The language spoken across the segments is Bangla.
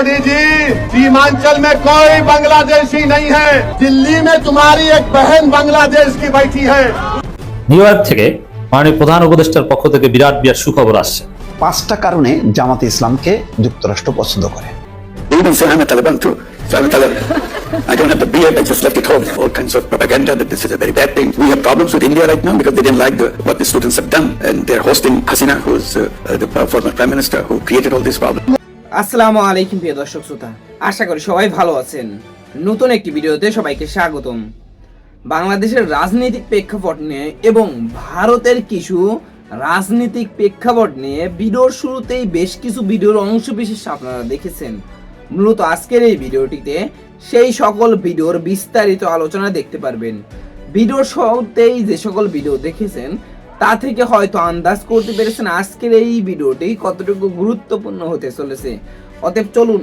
मोदी जी सीमांचल में कोई बांग्लादेशी नहीं है दिल्ली में तुम्हारी एक बहन बांग्लादेश की बैठी है নিউ ইয়র্ক থেকে মাননীয় প্রধান উপদেষ্টার পক্ষ থেকে বিরাট বিরাট সুখবর আসছে পাঁচটা কারণে জামাতে ইসলামকে যুক্তরাষ্ট্র pছন্দ করে They even say I'm a Taliban too. So I'm a Taliban. I don't have the beard, I just left it home. All kinds of propaganda that this is a very bad thing. We have problems with India right now because they didn't like the, what the students have done. And they're hosting Hasina, who's uh, uh, the former prime minister who created all these problems. আসসালামু আলাইকুম প্রিয় দর্শক শ্রোতা। আশা করি সবাই ভালো আছেন। নতুন একটি ভিডিওতে সবাইকে স্বাগতম। বাংলাদেশের রাজনৈতিক প্রেক্ষাপট নিয়ে এবং ভারতের কিছু রাজনৈতিক প্রেক্ষাপট নিয়ে ভিডিওর শুরুতেই বেশ কিছু ভিডিওর অংশ বিশেষ আপনারা দেখেছেন। মূলত আজকের এই ভিডিওটিতে সেই সকল ভিডিওর বিস্তারিত আলোচনা দেখতে পারবেন। ভিডিওর শুরুতেই যে সকল ভিডিও দেখেছেন তা থেকে হয়তো আন্দাজ করতে পেরেছেন আজকের এই ভিডিওটি কতটুকু গুরুত্বপূর্ণ হতে চলেছে। অতএব চলুন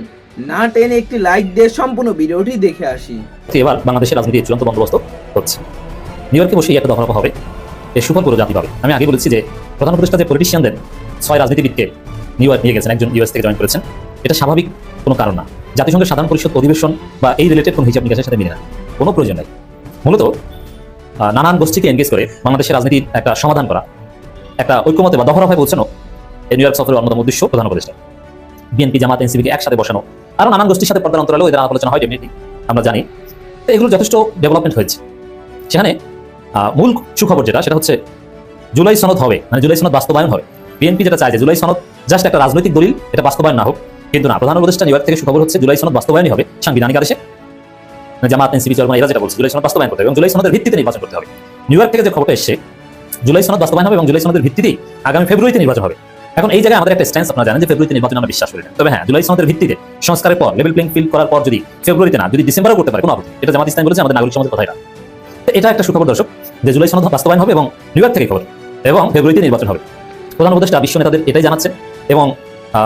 না টেনে একটি লাইক দিয়ে সম্পূর্ণ ভিডিওটি দেখে আসি। এবার বাংলাদেশের রাজনীতির চূড়ান্ত বন্দোবস্ত হচ্ছে। নিউ ইয়র্কে বসেই একটা দফা হবে এর সুফল পুরো জাতি পাবে। আমি আগে বলেছি যে প্রধান উপদেষ্টা যে পলিটিশিয়ানদের ছয় রাজনীতিবিদকে নিউ ইয়র্ক নিয়ে গেছেন, একজন ইউএস থেকে জয়েন করেছেন, এটা স্বাভাবিক কোনো কারণ না। জাতিসংঘের সাধারণ পরিষদ অধিবেশন বা এই রিলেটেড কোনো হিসাব নিকাশের সাথে মিলে না। কোনো প্রয়োজন নেই। মূলত নানান গোষ্ঠীকে এনগেজ করে বাংলাদেশের রাজনীতির একটা সমাধান করা, একটা ঐক্যমতে বা দফারফায় পৌঁছানো এই নিউ ইয়র্ক সফরের অন্যতম উদ্দেশ্য প্রধান উপদেষ্টা। বিএনপি জামাত এনসিপিকে একসাথে বসানো, আরও নানান গোষ্ঠীর সাথে পর্দার অন্তরালেও এদের আলোচনা হয় ডেফিনেটলি আমরা জানি। তো এগুলো যথেষ্ট ডেভেলপমেন্ট হয়েছে। সেখানে মূল সুখবর যেটা, সেটা হচ্ছে জুলাই সনদ হবে মানে জুলাই সনদ বাস্তবায়ন হবে। বিএনপি যেটা চায় যে জুলাই সনদ জাস্ট একটা রাজনৈতিক দলিল, এটা বাস্তবায়ন না হোক, কিন্তু না, প্রধান উপদেষ্টা নিউ ইয়র্ক থেকে সুখবর হচ্ছে জুলাই সনদ বাস্তবায়নই হবে সাংবিধানিক আদেশে। জামাত, এনসিপি, চলমান, এরা যেটা বলছে, জুলাই সনদ বাস্তবায়ন করতে হবে এবং জুলাই সনদের ভিত্তিতে নির্বাচন করতে হবে। নিউ ইয়র্ক থেকে যে খবরটা এসছে, জুলাই সনদ বাস্তবায়ন হবে এবং জুলাই সনদের ভিত্তিতেই আগামী ফেব্রুয়ারিতে নির্বাচন হবে। এখন এই জায়গায় আমাদের একটা স্ট্যান্স আপনারা জানেন যে ফেব্রুয়ারিতে নির্বাচন আমরা বিশ্বাস করি না। তবে হ্যাঁ জুলাই সনদের ভিত্তিতে সংস্কারের পর লেভেল প্লেইং ফিল্ড করার পর যদি ফেব্রুয়ারিতে না, যদি ডিসেম্বরেও করতে পারে, কোনো আপত্তি এটা জামাত ইসলাম বলেছে, আমাদের নাগরিক সমাজের কথা এটা তো এটা একটা সুখবর দর্শক যে জুলাই সনদ বাস্তবায়ন হবে এবং নিউ ইয়র্ক থেকে খবর এবং ফেব্রুয়ারিতে নির্বাচন হবে। প্রধান উপদেষ্টা, বিশ্ব নেতাদের এটাই জানাচ্ছে এবং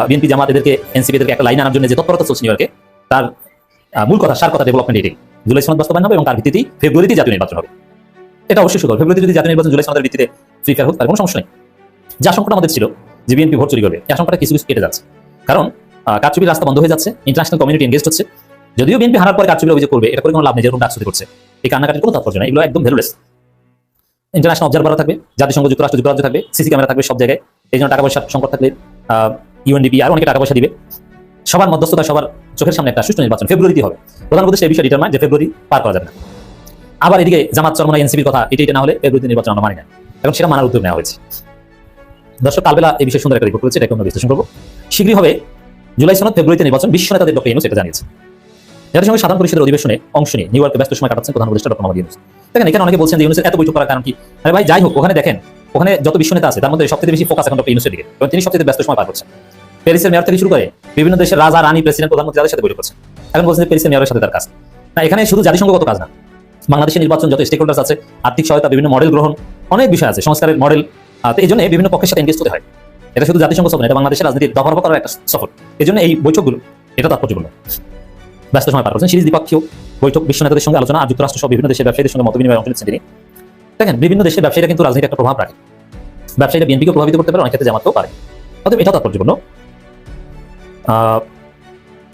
বিএনপি জামাত এদেরকে, এনসিপি এদেরকে একটা লাইন আনার জন্য যে তৎপরতা চলছে নিউ ইয়র্কে, তার মূল কথা, সার কথা ডেভেলপমেন্ট এটাই জুলাই সনদ বাস্তবায়ন হবে এবং তার ভিত্তিতেই ফেব্রুয়ারিতে জাতীয় নির্বাচন হবে। এটা অবশ্যই সুখবর ফেব্রুয়ারিতে যদি জাতীয় নির্বাচন জুলাই সনদের ভিত্তিতে ফ্রি ফেয়ার হোক তার কোনো সমস্যা নেই। যে আশঙ্কাটা আমাদের ছিল, যে বিএনপি ভোট চুরি করবে, এই আশঙ্কাটা কিছু কিছু কেটে যাচ্ছে। কারণ কারচুপির রাস্তা বন্ধ হয়ে যাচ্ছে ইন্টারন্যাশনাল কমিউনিটি এনগেজ হচ্ছে। যদিও বিএনপি হারার পরে কারচুপির অভিযোগ করবে, এটা করে কোনো লাভ নেই, যেরকম ডাকসুতি করছে। এই কান্নাকাটির কোনো তাৎপর্য নেই, এগুলো একদম ভ্যালুলেস। ইন্টারন্যাশনাল অবজারভার থাকবে, জাতিসংঘ, যুক্তরাষ্ট্র, যুক্তরাজ্য থাকবে, সিসি ক্যামেরা থাকবে সব জায়গায়। এই জন্য টাকা পয়সার সংকট থাকলে ইউএনডিপি আর অনেকে টাকা পয়সা দিবে। সবার মধ্যস্থতা, সবার চোখের সামনে একটা সুষ্ঠু নির্বাচন ফেব্রুয়ারিতে হবে। প্রধান উপদেশ এই বিষয়ে ডিটারমাইন যে ফেব্রুয়ারি পার করা যাবে না। আবার এদিকে জামাত চরমনা এনসিপির কথা এটি এটা না হলে ফেব্রুয়ারিতে নির্বাচন আমরা মানি না। এখন সেটা মানার উদ্যোগ নেওয়া হয়েছে। দর্শক, কালবেলা এই বিষয়ে সুন্দর একটা রিপোর্ট করেছে, এটাকে আমরা বিশ্লেষণ করব। শীঘ্রই হবে জুলাই সনদ, ফেব্রুয়ারিতে নির্বাচন। বিশ্ব নেতাদের ডক্টর ইউনুস এটা জানিয়েছে জাতিসংঘের সাধারণ পরিষদের অধিবেশনে অংশ নিয়ে নিউ ইয়র্কে ব্যস্ত সময় কাটাচ্ছেন প্রধান উপদেষ্টা ডক্টর মোহাম্মদ ইউনুস। দেখেন, এখানে অনেকে বলছেন যে ইউনুসের এত বৈঠক করার কারণ কি? আরে ভাই, যাই হোক, ওখানে দেখেন, ওখানে যত বিশ্ব নেতা আছে, তার মধ্যে সবচেয়ে বেশি ফোকাস এখন ডক্টর ইউনুসের দিকে। এবং তিনি সবচেয়ে ব্যস্ত সময় পার করছেন। প্যারিসের মেয়র থেকে শুরু করে বিভিন্ন দেশের রাজা, রানী, প্রেসিডেন্ট, প্রধানমন্ত্রী সাথে বৈঠক করছেন এখন বলছেন প্যারিসের মেয়রের সাথে তার কাজ। না, এখানে শুধু জাতিসংঘগত কাজ না। বাংলাদেশের নির্বাচন, যত স্টেক হোল্ডার্স আছে, আর্থিক সহায়তা, বিভিন্ন মডেল গ্রহণ, অনেক বিষয় আছে, সংস্কারের মডেল এই জন্য বিভিন্ন পক্ষের সাথে এনগেজ হতে হয়। এটা শুধু জাতিসংঘ সফর এটা বাংলাদেশের রাজনীতির দফা করার একটা সফর এই জন্য এই বৈঠকগুলো, এটা তাৎপর্যপূর্ণ। ব্যস্ত সময় পার করছেন। সিরিজ দ্বিপক্ষীয় বৈঠক, বিশ্ব নেতাদের সঙ্গে আলোচনা আর যুক্তরাষ্ট্র সহ বিভিন্ন দেশের ব্যবসায়ীদের সঙ্গে মত বিনিময় অংশ নিচ্ছেন তিনি। দেখেন, বিভিন্ন দেশের ব্যবসায়ীরা কিন্তু রাজনীতি একটা প্রভাব রাখে। ব্যবসায়ীরা বিএনপিকে প্রভাবিত করতে পারে, অনেক ক্ষেত্রে জামাতেও পারে। অতএব এটা তাৎপর্যপূর্ণ।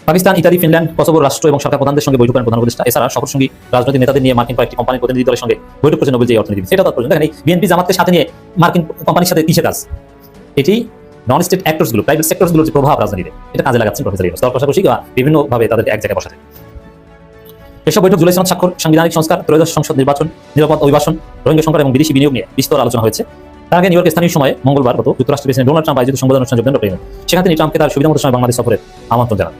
পাকিস্তান ইত্যাদি ফিনল্যান্ড কসোভোর রাষ্ট্র এবং সরকার প্রধানদের সঙ্গে বৈঠক করেন প্রধান উপদেষ্টা। এছাড়া সফর সঙ্গী রাজনৈতিক নেতাদের নিয়ে মার্কিন কয়েকটি কোম্পানির প্রতিনিধি দলের সঙ্গে বৈঠক করেছেন নোবেল যে অর্থনীতি সেটা তাৎপর্য। দেখেন, এই বিএনপি জামাতকে সাথে নিয়ে মার্কিন কোম্পানির সাথে কিসের কাজ? এটি নন স্টেট অ্যাক্টর্সগুলো প্রাইভেট সেক্টরসগুলোর যে প্রভাব রাজনীতিতে এটা কাজে লাগাচ্ছেন প্রফেসর ইউনুস। দর কষাকষি বা বিভিন্নভাবে তাদেরকে এক জায়গায় বসাতে এসব বৈঠক জুলাই সনদ স্বাক্ষর, সাংবিধানিক সংস্কার, ত্রয়োদশ সংসদ নির্বাচন নিরাপদ অভিবাসন, রোহিঙ্গা সংকট এবং বিদেশি বিনিয়োগ নিয়ে বিস্তর আলোচনা হয়েছে। তার আগে নিউ ইয়র্কের স্থানীয় সময় মঙ্গলবার গত যুক্তরাষ্ট্র প্রেসিডেন্ট ডোনাল্ড ট্রাম্প আয়োজিত সংবাদ অনুষ্ঠানে যোগদান করেন সেখানে তিনি ট্রাম্পকে তার সুবিধা মতো সময় বাংলাদেশ সফরের আমন্ত্রণ জানান।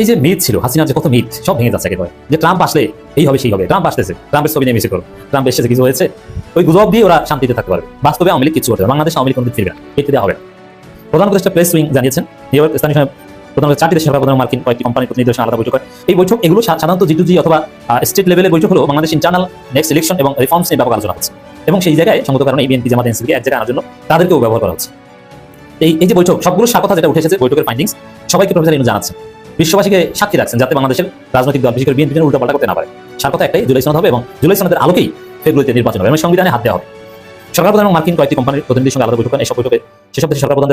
এই যে মিথ ছিল, হাসিনার যে কত মিথ, সব ভেঙে যাচ্ছে একেবারে। যে ট্রাম্প আসলে এই হবে, সেই হবে। ট্রাম্প আসতেছে, ট্রাম্পের ছবি নিয়ে মিছিল করো। ট্রাম্প এসেছে, কিছু হয়েছে। ওই গুজব দিয়ে ওরা শান্তিতে থাকতে পারবে। বাস্তবে আওয়ামী লীগ কিছু করতে পারবে বাংলাদেশ আওয়ামী লীগ কোনোদিন ফিরবে না। এতে দেওয়া হবে প্রধান উপদেষ্টা প্রেস উইং জানিয়েছেন, নিউ ইয়র্ক স্থানীয় সময় প্রধানত চারটি দেশের প্রধান মার্কিন কয়েকটি কোম্পানির প্রতিনিধিদের আলাদা বৈঠক হয়। এই বৈঠক এগুলো সাধারণত জি টু জি অথবা স্টেট লেভেলের বৈঠক হলো বাংলাদেশ ইন্টারনাল নেক্সট ইলেকশন এবং রিফর্মস নিয়ে ব্যাপক আলোচনা হচ্ছে। এবং সেই জায়গায় সঙ্গত কারণে বিএনপি জামাত এনসিপিকে এক জায়গায় আনার জন্য তাদেরকেও ব্যবহার করা হচ্ছে। এই এই যে বৈঠক, সবগুলো কথা যেটা উঠে এসেছে বৈঠকের ফাইন্ডিংস সবাইকে প্রফেসর ইনু জানাচ্ছেন বিশ্ববাসীকে সাক্ষী রাখছেন যাতে বাংলাদেশের রাজনৈতিক দল, বিশেষ করে বিএনপি উল্টাপাল্টা করতে না পারে। সার একটাই, জুলাই সনদ হবে এবং জুলাই সনদের আলোকেই ফেব্রুয়ারিতে নির্বাচন হবে এবং সংবিধানে হাত দেওয়া হবে। সরকার এবং মার্কিন কয়েকটি কোম্পানির প্রতিনিধির সঙ্গে আলাদা বৈঠক বৈঠকে সেসব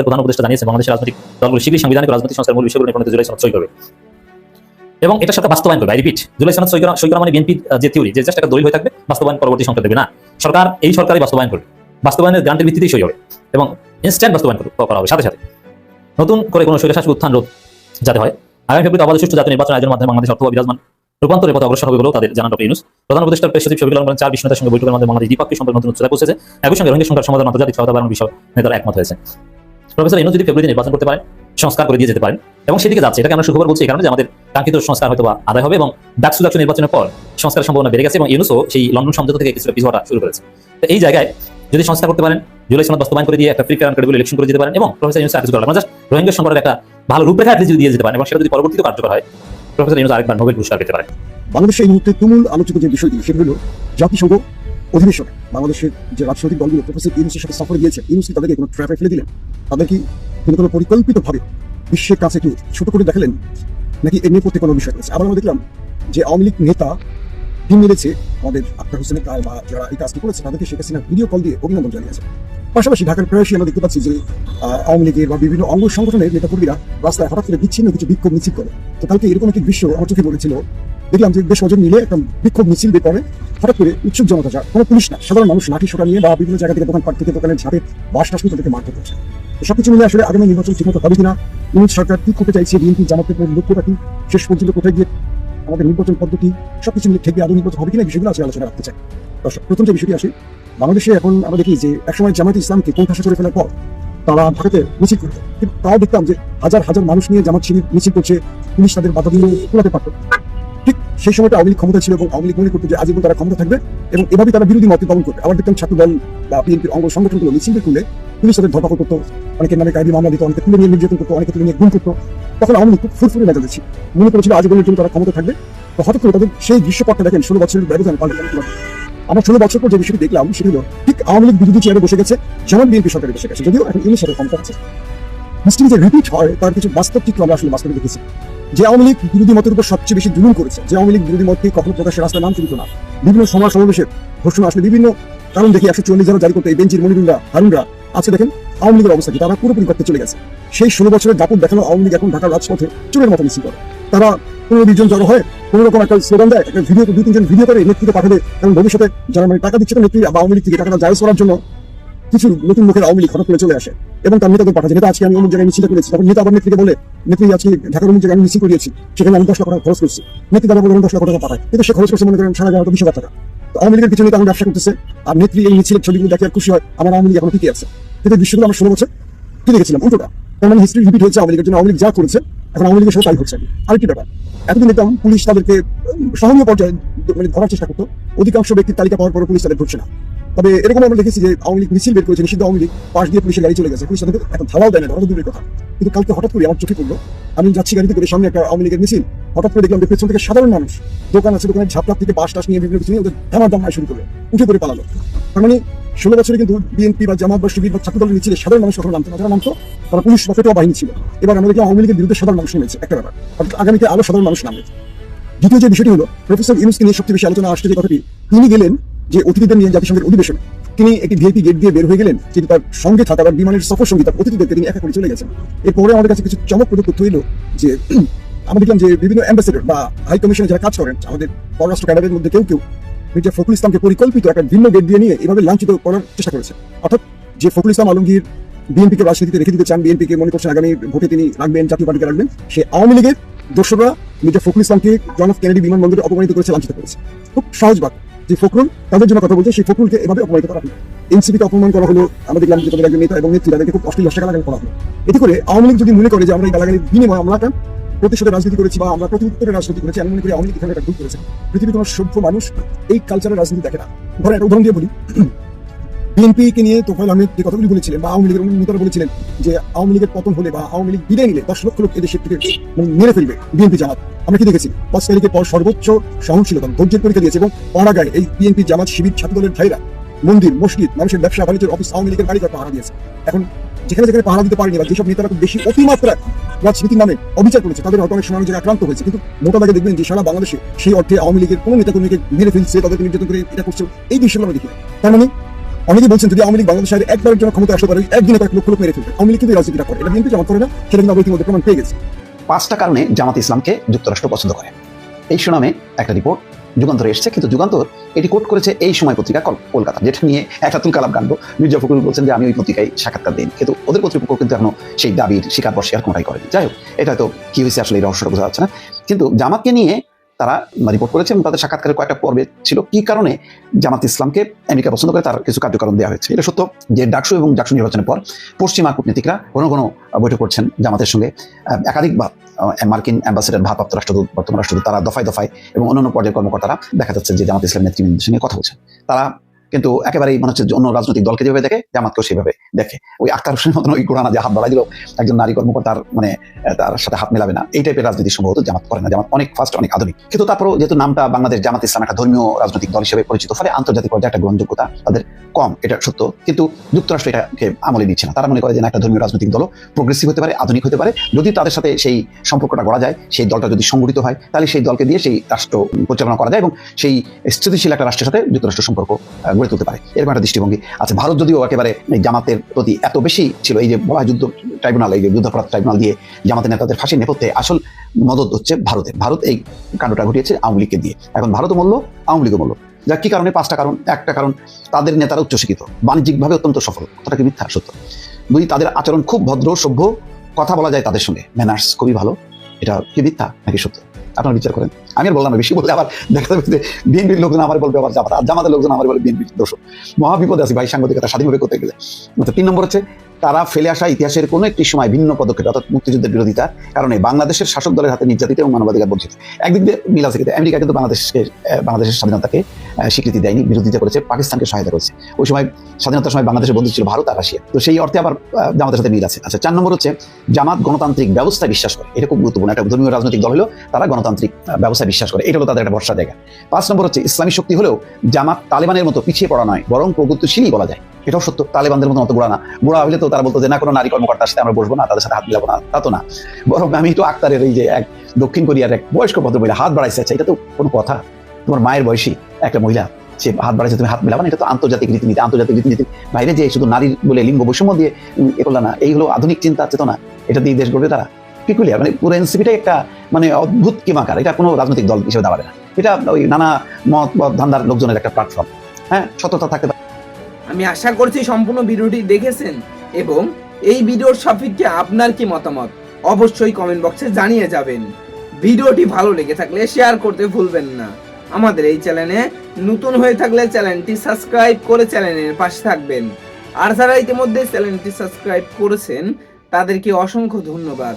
প্রধান উপদেষ্টা জানিয়েছে বাংলাদেশের রাজনৈতিক দলগুলো রাজনৈতিক সংস্কার মূল বিষয়গুলো নিয়ে জুলাই সনদ করবে। এবং এটা সরকার বাস্তবায়ন করবে। রিপিট জুলাই সনদ সই করা মানে বিএনপি যে থিওরি যে জাস্ট একটা দলিল হয়ে থাকবে, বাস্তবায়ন পরবর্তী সংখ্যা দেবে। না, সরকার এই সরকারই বাস্তবায়ন করবে। বাস্তবায়নের গ্রান্টের ভিত্তিতেই সই হবে এবং ইনস্ট্যান্ট বাস্তবায়ন করা হবে। সাথে সাথে নতুন করে কোনো স্বৈরশাসক উত্থান রোধ যাতে হয়, আগামী ফেব্রুয়ারি অবাধ সুষ্ঠু জাতীয় নির্বাচন আয়োজনের মাধ্যমে বাংলাদেশ অর্থ বিরাজমান। রূপান্তরের পথে অগ্রসর হবে বলেও তাদের জানান ডক্টর ইউনুস প্রধান উপদেষ্টার প্রেস সচিব শফিকুল আলম চার বিষ্ণুতার সঙ্গে বৈঠকের মাধ্যমে বাংলাদেশ দ্বিপাক্ষিক সম্পর্ক নতুন উচ্চতায় পৌঁছেছে। একই সঙ্গে রোহিঙ্গা সংখ্যার সমাধান আন্তর্জাতিক সহায়তা বাড়ানোর বিষয় নেতারা একমত হয়েছে প্রফেসর ইউনুস যদি ফেব্রুয়ারি নির্বাচন করতে পারেন, সংস্কার করে দিয়ে যেতে পারেন এবং সেদিকে যাচ্ছে। এটাকে আমরা সুখবর বলছি এই কারণে যে আমাদের কাঙ্ক্ষিত সংস্কার হয়তো আদায় হবে এবং ডাকসু ডাকসু নির্বাচনের পর সংস্কারের সম্ভাবনা বেড়ে গেছে এবং ইউনুসও সেই লন্ডন সমঝোতা থেকে কিছুটা পিছু হওয়া শুরু করেছে। তো এই জায়গায় যদি সংস্কার করতে পারেন, জুলাই সনদ বাস্তবায়ন করে দিয়ে একটা ফ্রি ফেয়ার ক্রেডিবল ইলেকশন করে যেতে পারেন এবং প্রফেসর ইউনুস আর কিছু করার জাস্ট রোহিঙ্গা সংকটের একটা ভালো রূপরেখা যদি দিয়ে যেতে পারেন এবং সেটা যদি পরবর্তীতে কার্যকর হয় প্রফেসর ইউনুস আরেকবার নোবেল পুরস্কার পেতে পারেন। বাংলাদেশে এই মুহূর্তে তুমুল আলোচিত যে বিষয়টি জাতিসংঘ অধিবেশনে বাংলাদেশের যে রাজনৈতিক দলগুলো, প্রফেসর ইউনুসের সাথে সফরে গিয়েছে, ইউনুস কি তাদেরকে কোনো ট্র্যাপে ফেলে দিলেন? তাদের কি তিনি কোনো পরিকল্পিতভাবে বিশ্বের কাছে একটু ছোট করে দেখালেন? নাকি এর নেপথ্যে কোনো বিষয় রয়েছে? আবার আমরা দেখলাম যে আওয়ামী লীগ নেতা টিম মেরেছে আমাদের আক্তার হোসেনের বা যারা এই কাজটি করেছে, তাদেরকে শেখ হাসিনা ভিডিও কল দিয়ে অভিনন্দন জানিয়েছে পাশাপাশি ঢাকার প্রায়শই আমরা দেখতে পাচ্ছি যে আওয়ামী লীগের বা বিভিন্ন অঙ্গ সংগঠনের নেতাকর্মীরা রাস্তায় হঠাৎ করে বিচ্ছিন্ন কিছু বিক্ষোভ মিছিল করে। তো কালকে এরকম একটি দৃশ্য আমার চোখে পড়েছিল। দেখলাম যে বেশ কজন মিলে একটা বিক্ষোভ মিছিল বের করে। হঠাৎ করে উৎসুক জনতা যা কোনো পুলিশ না, সাধারণ মানুষ লাঠি সোটা নিয়ে বা বিভিন্ন জায়গা থেকে দোকান পাট থেকে দোকানের ঝাঁপে বাস টাস তাদেরকে মারতে করছে। সবকিছু মিলে আসলে আগামী নির্বাচন ঠিকমতো হবে কিনা ইউনিট সরকার কি করতে চাইছে, বিএনপি, জামাতের লক্ষ্যটা কি, শেষ পর্যন্ত কোথায় গিয়ে আমাদের নির্বাচন পদ্ধতি, সবকিছু মিলে ঠিক আদৌ নির্বাচন হবে কিনা বিষয়গুলো আজকে আলোচনা রাখতে চাই। প্রথম যে বিষয়টি আসে বাংলাদেশে এখন আমরা দেখি যে একসময় জামাত ইসলামকে কোণঠাসা করে ফেলার পর তারা ঢাকাতে মিছিল করতো। কিন্তু তাও দেখতাম যে হাজার হাজার মানুষ নিয়ে জামাত শিবির মিছিল করছে, পুলিশ তাদের বাধা দিয়ে কোলাতে পারত ঠিক সেই সময়টা আওয়ামী ক্ষমতা ছিল এবং আওয়ামী লীগ মনে করতো যে আজীবন তারা ক্ষমতা থাকবে এবং এভাবেই তারা বিরোধী মত পালন করবে। আবার দেখতাম ছাত্র দল বা বিএনপির অঙ্গ সংগঠনগুলো মিছিল করলে পুলিশ তাদের ধরপাকড় করতো, অনেকের নামে কায়দি মামলা দিত, অনেকে তুলে নিয়ে নির্যাতন করতো, অনেকে তুলে নিয়ে গুম করতো। তখন আওয়ামী লীগ খুব ফুরফুরে মেজাজে ছিল। মনে করেছিল আজীবনের জন্য তারা ক্ষমতা থাকবে। তো হঠাৎ করে তাদের সেই দৃশ্যপটটা দেখেন, ষোলো বছরের ব্যবধান পাল্টে। আমরা ষোলো বছর পর যে বিষয়টি দেখলাম, সেটি হলো ঠিক আওয়ামী লীগ বিরোধী চেয়ারে বসে গেছে, যেমন বিএনপি সরকারে বসে গেছে, যদিও এখন ইংলিশ ক্ষমতা আছে মিষ্টি যে রিপিট হয়, তার কিছু বাস্তব চিত্র আমরা আসলে বাস্তবে দেখেছি। যে আওয়ামী লীগ বিরোধী মতের উপর সবচেয়ে বেশি জুলুম করেছে, যে আওয়ামী লীগ বিরোধী মতকে কখনো প্রকাশের রাস্তায় নাম তুলত না। বিভিন্ন সমাজ সমাবেশের ঘোষণা আসলে বিভিন্ন কারণ দেখি একশো চল্লিশ জন জারি করতে এই বেঞ্চির মনিরুল্লাহ হারুনরা আছে দেখেন, আওয়ামী লীগের অবস্থা কি? তারা পুরোপুরি করতে চলে গেছে। সেই ষোলো বছরের দাপট দেখানো আওয়ামী লীগ এখন ঢাকার রাজপথে চোরের মতো মিছিল করে। তারা পনেরো বিশ জন জড়ো হয় কোনো রকম একটা স্লোগান দেয়। একটা ভিডিও দুই, তিনজন ভিডিও করে নেতৃত্বে পাঠাবে কারণ ভবিষ্যতে যারা মানে টাকা দিচ্ছে, নেত্রী বা আওয়ামী লীগ থেকে টাকাটা জায়জ করার জন্য কিছু নতুন মুখের আওয়ামী লীগ হঠাৎ করে চলে আসে। এবং তার নেতাদের পাঠাচ্ছে। নেতা আজকে আমি অমুক জায়গায় মিছিল করেছি। তখন নেতা আবার নেত্রীকে বলে, নেত্রী, আজকে ঢাকার অমুক জায়গায় আমি মিছিল করিয়েছি। সেখানে আমি দশ লাখ টাকা খরচ করছি। নেত্রী তারা বলে দশ লাখ টাকা পাঠায় কিন্তু সে খরচ করছে, মনে করেন সারা জায়গা বিশ হাজার টাকা। আওয়ামী লীগের কিছু নেতা এখন ব্যবসা করতেছে। আর নেত্রী এই মিছিলের ছবিগুলো দেখে খুশি হয়। আমার আওয়ামী লীগ এখন টিকে আছে। কিন্তু দৃশ্যগুলো আমরা ষোলো বছর কি দেখেছিলাম উল্টোটা। তার মানে হিস্ট্রি রিপিট হয়েছে আওয়ামী লীগের জন্য। আওয়ামী লীগ যা করেছে এখন আওয়ামী লীগের সাথে তাই হচ্ছে আরেকটি ব্যাপার? এতদিন দেখতাম পুলিশ তাদেরকে সহনীয় পর্যায়ে মানে ধরার চেষ্টা করতো। অধিকাংশ ব্যক্তির তালিকা পাওয়ার পর পুলিশ তাদের ধরছে না। তবে এরকম আমরা দেখেছি যে আওয়ামী লীগ মিছিল বের করেছে, নিষিদ্ধ আওয়ামী লীগ, পাশ দিয়ে পুলিশের গাড়ি চলে গেছে। পুলিশ তাদেরকে এখন ধাওয়াও দেয় না ধরা দূরের কথা। কিন্তু কালকে হঠাৎ করে আমার চোখে পড়ল, আমি যাচ্ছি গাড়িতে করে সামনে একটা আওয়ামী লীগের মিছিল। হঠাৎ করে দেখলাম পেছন থেকে সাধারণ মানুষ দোকান আছে, দোকানের ঝাপটাপ থেকে বাস টাস নিয়ে বিভিন্ন কিছু নিয়ে ওদের ধামার দাম শুরু করল, উঠে পড়ে পালালো। তার মানে ষোলো বছরে কিন্তু বিএনপি বা জামাত বা শিবির বা ছাত্র দলের মিছিলে সাধারণ মানুষ কখনো নামতো না, যারা নামতো, তারা পুলিশ বা পেটোয়া বাহিনী ছিল। এবার দেখলাম আওয়ামী লীগের বিরুদ্ধে সাধারণ মানুষ নেমেছে? একটা ব্যাপার। অর্থাৎ আগামীতে আরও সাধারণ মানুষ নামবে। দ্বিতীয় যে বিষয়টি হলো, প্রফেসর ইউনুসকে নিয়ে সবচেয়ে বেশি আলোচনা আসছে যে কথাটি, তিনি গেলেন যে অতিথিদের নিয়ে জাতিসংঘের অধিবেশনে। তিনি একটি ভিআইপি গেট দিয়ে বের হয়ে গেলেন কিন্তু তার সঙ্গে থাকা বা বিমানের সফর সঙ্গী, তার অতিথিদেরকে তিনি একা করে চলে গেছেন। এরপরে আমাদের কাছে কিছু চমকপ্রদ তথ্য এলো যে, আমরা দেখলাম যে বিভিন্ন অ্যাম্বাসেডর বা হাই কমিশনে যারা কাজ করেন, আমাদের পররাষ্ট্র ক্যাডারের মধ্যে কেউ কেউ মির্জা ফখরুল ইসলামকে পরিকল্পিত একটা ভিন্ন গেট দিয়ে নিয়ে এভাবে লাঞ্ছিত করার চেষ্টা করেছে। অর্থাৎ যে ফখরুল ইসলাম আলমগীর বিএনপিকে রাজনীতিতে রেখে দিতে চান, বিএনপিকে মনে করছেন আগামী ভোটে তিনি রাখবেন, জাতীয় পার্টিকে রাখবেন, সে আওয়ামী লীগের দোসররা মির্জা ফখরুল ইসলামকে জন অফ কেনেডি বিমানবন্দরে অপমানিত করেছে, লাঞ্ছিত করেছে। খুব সহজ বাক যে ফখরুল তাদের জন্য কথা বলছে, সেই ফখরুলকে এভাবে অপমানিত করা হলো। এনসিপিকে অপমান করা হলো, আমরা দেখলাম যে তাদের একজন নেতা এবং নেত্রী, তাদেরকে খুব অশ্লীল ভাষা গালাগালি করা হলো। এতে করে আওয়ামী লীগ যদি মনে করে যে আমরা এই গালাগালির বিনিময়ে আমরা একটা প্রতিশোধে রাজনীতি করেছি বা আমরা প্রতি রাজনীতি করেছি, আমি মনে করি আওয়ামী লীগ এখানে একটা ভুল করেছে। পৃথিবীর কোনো সভ্য মানুষ এই কালচারের রাজনীতি দেখে না। ধরেন একটা উদাহরণ দিয়ে বলি। বিএনপি কে নিয়ে তোফাইল আহমেদ যে কথাগুলি বলেছিলেন বা আওয়ামী লীগের নেতারা বলেছিলেন যে আওয়ামী লীগের পতন হলে বা আওয়ামী লীগ বিদায় নিলে দশ লক্ষ লোক এদেশের থেকে মানে মেরে ফেলবে বিএনপি জামাত। আমরা কি দেখেছি? পাঁচ তারিখের পর সর্বোচ্চ সহনশীলতা, ধৈর্যের পরীক্ষা দিয়েছে এবং পাড়াগায় এই বিএনপি জামাত শিবির ছাত্র দলের ভাইরা মন্দির, মসজিদ, মানুষের ব্যবসা, বাণিজ্যের অফিস, আওয়ামী লীগের বাড়ি পাহারা দিয়েছে। এখন যেখানে যেখানে পাহারা দিতে পারেনি বা যেসব নেতারা খুব বেশি অতিমাত্রা রাজনীতির নামে অবিচার করেছে, তাদের হয়তো অনেক সময় জায়গায় আক্রান্ত হয়েছে। কিন্তু মোটা দাগে দেখবেন যে সারা বাংলাদেশে সেই অর্থে আওয়ামী লীগের কোনো নেতাকর্মীকে মেরে ফেলছে তাদেরকে নির্যাতন করে এটা করছে, এই দৃশ্যগুলো আমরা দেখি তার মানে অনেকেই বলছেন যদি আওয়ামী লীগ বাংলাদেশের একবারের জন্য ক্ষমতা আসতে পারে, একদিনে কয়েক লক্ষ লোক মেরে ফেলবে। আওয়ামী লীগ কিন্তু রাজনীতিটা করে। এটা বিএনপি যেমন করে না, সেটা কিন্তু আমরা ইতিমধ্যে প্রমাণ পেয়ে গেছি। পাঁচটা কারণে জামাত ইসলামকে যুক্তরাষ্ট্র পছন্দ করে। এই সুনামে একটা রিপোর্ট যুগান্তরে এসছে, কিন্তু যুগান্তর এটি কোট করেছে এই সময় পত্রিকা কলকাতা, যেটা নিয়ে একটা তুলকালাম কাণ্ড মির্জা ফখরুল বলছেন যে, আমি ওই পত্রিকায় সাক্ষাৎকার দিন কিন্তু ওদের কর্তৃপক্ষ কিন্তু এখনও সেই দাবির শিকার বর্ষে আর কোনটাই করেনি। যাই হোক, এটা তো কি হয়েছে আসলে এই রহস্যটা বোঝা যাচ্ছে না। কিন্তু জামাতকে নিয়ে তারা রিপোর্ট করেছে এবং তাদের সাক্ষাৎকারের কয়েকটা পর্বে ছিল। কি কারণে জামাত ইসলামকে আমেরিকা পছন্দ করে তার কিছু কার্যক্রম দেওয়া হয়েছে? এটা সত্য যে ডাকসু এবং ডাকসু নির্বাচনের পর পশ্চিমা কূটনীতিকরা কোনো কোনো বৈঠক করছেন জামাতের সঙ্গে। একাধিক একাধিকবার মার্কিন অ্যাম্বাসেডার, ভারপ্রাপ্ত রাষ্ট্রদূত, বর্তমান রাষ্ট্রদূত তারা দফায় দফায় এবং অন্যান্য পর্যায়ের কর্মকর্তারা দেখা যাচ্ছে যে জামাত ইসলাম নেতৃবৃন্দের সঙ্গে কথা বলছেন। তারা কিন্তু একেবারেই মনে হচ্ছে অন্য রাজনৈতিক দলকে যেভাবে দেখে, জামাতকেও সেভাবে দেখে। ওই আক্তার হোসেনের মতন ওই গোড়ানা যে হাত বাড়াই দিল, একজন নারী কর্মকর্তার মানে তার সাথে হাত মেলাবে না। এই টাইপের রাজনীতি সম্ভবত জামাত করে না। জামাত অনেক ফাস্ট অনেক আধুনিক। কিন্তু তারপরও যেহেতু নামটা বাংলাদেশ জামাত ইসলাম একটা ধর্মীয় রাজনৈতিক দল হিসেবে পরিচিত, ফলে আন্তর্জাতিক পর্যায়ে একটা গ্রহণযোগ্যতা তাদের কম, এটা সত্য। কিন্তু যুক্তরাষ্ট্র এটাকে আমলে নিচ্ছে না। তারা মনে করে যে একটা ধর্মীয় রাজনৈতিক দল প্রোগ্রেসিভ হতে পারে, আধুনিক হতে পারে। যদি তাদের সাথে সেই সম্পর্কটা গড়া যায়, সেই দলটা যদি সংগঠিত হয়, তাহলে সেই দলকে দিয়ে সেই রাষ্ট্র পরিচালনা করা যায় এবং সেই স্থিতিশীল একটা রাষ্ট্রের সাথে যুক্তরাষ্ট্র সম্পর্ক গড়ে তুলতে পারে। এরকম একটা দৃষ্টিভঙ্গি আচ্ছা ভারত যদিও একেবারে জামাতের প্রতি এত বেশি ছিল, এই যে বলা যুদ্ধ ট্রাইব্যুনাল, এই যে যুদ্ধাপরাধ ট্রাইব্যুনাল দিয়ে জামাতের নেতাদের ফাঁসির নেপথ্যে আসল মদত হচ্ছে ভারতের। ভারত এই কাণ্ডটা ঘটিয়েছে আওয়ামী লীগকে দিয়ে। এখন ভারতও মূল্য আওয়ামী লীগও মূল্য যা কি কারণে? পাঁচটা কারণ। একটা কারণ, তাদের নেতারা উচ্চশিক্ষিত, বাণিজ্যিকভাবে অত্যন্ত সফল। কথাটা কি মিথ্যা? সত্য। দুই, তাদের আচরণ খুব ভদ্র, সভ্য। কথা বলা যায় তাদের সঙ্গে। ম্যানার্স খুবই ভালো। এটা কি মিথ্যা নাকি সত্য? আপনারা বিচার করেন। আমি আর বললাম বেশি বললে আবার দেখা যাবে যে বিএনপির লোকজন আমার বলবে আবার জামাত আর জামাতের লোকজন আমার বলে বিএনপির দোষ মহা বিপদে আছে ভাই সাংবাদিকতা স্বাধীনভাবে করতে গেলে। আচ্ছা, তিন নম্বর হচ্ছে তারা ফেলে আসা ইতিহাসের কোনো একটি সময় ভিন্ন পদক্ষেপ অর্থাৎ মুক্তিযুদ্ধের বিরোধিতার কারণে বাংলাদেশের শাসক দলের হাতে নির্যাতিত এবং মানবাধিকার বঞ্চিত। একদিক দিয়ে মিল আছে কিন্তু আমেরিকা কিন্তু বাংলাদেশকে বাংলাদেশের স্বাধীনতাকে স্বীকৃতি দেয়নি বিরোধিতা করেছে পাকিস্তানকে সহায়তা করেছে। ওই সময় স্বাধীনতার সময় বাংলাদেশের বন্ধু ছিল ভারত আর রাশিয়া। তো সেই অর্থে আবার জামাতের সাথে মিল আছে। আচ্ছা চার নম্বর হচ্ছে জামাত গণতান্ত্রিক ব্যবস্থা বিশ্বাস করে। এটা খুব গুরুত্বপূর্ণ। একটা ধর্মীয় রাজনৈতিক দল হলেও তারা গণতান্ত্রিক আহ, ব্যবস্থায় বিশ্বাস করে। এটা হলো তাদের একটা ভরসা জায়গা। পাঁচ নম্বর হচ্ছে ইসলামী শক্তি হলেও জামাত তালেবানের মতো পিছিয়ে পড়া নয়, বরং প্রগতিশীলই বলা যায়। এটাও সত্য, তালেবানদের মতো মতো গোড়া না। গোড়া হলে তো তারা বলতো যে, না, কোনো নারী কর্মকর্তার সাথে আমরা বসবো না, তাদের সাথে হাত মিলাবো না। তা তো না। বরং আমি তো আক্তারের এই যে এক দক্ষিণ কোরিয়ার এক বয়স্ক ভদ্রমহিলা, হাত বাড়াইছে। আচ্ছা এটা তো কোনো কথা। তোমার মায়ের বয়সী একটা মহিলা, সে হাত বাড়াইছে, তুমি হাত মিলাবা এটা তো আন্তর্জাতিক রীতিনীতি। আন্তর্জাতিক রীতিনীতির বাইরে যে শুধু নারীর বলে লিঙ্গ বৈষম্য দিয়ে এ করলা না, এই হলো আধুনিক চিন্তা, চেতনা। এটা দিয়ে দেশ গড়বে তারা। পিকুলিয়ার মানে পুরো এনসিপিটাই একটা মানে অদ্ভুত কিমাকার এটা কোনো রাজনৈতিক দল হিসেবে দাঁড়াবে না। এটা ওই নানা মত ধান্দার লোকজনের একটা প্ল্যাটফর্ম হ্যাঁ? সততা থাকতে পারে। আমি আশা করছি সম্পূর্ণ ভিডিওটি দেখেছেন এবং এই ভিডিওর সাপেক্ষে আপনার কি মতামত? অবশ্যই কমেন্ট বক্সে জানিয়ে যাবেন। ভিডিওটি ভালো লেগে থাকলে শেয়ার করতে ভুলবেন না। আমাদের এই চ্যানেলে নতুন হয়ে থাকলে চ্যানেলটি সাবস্ক্রাইব করে চ্যানেলের পাশে থাকবেন। আর যারা ইতিমধ্যে চ্যানেলটি সাবস্ক্রাইব করেছেন, তাদেরকে অসংখ্য ধন্যবাদ।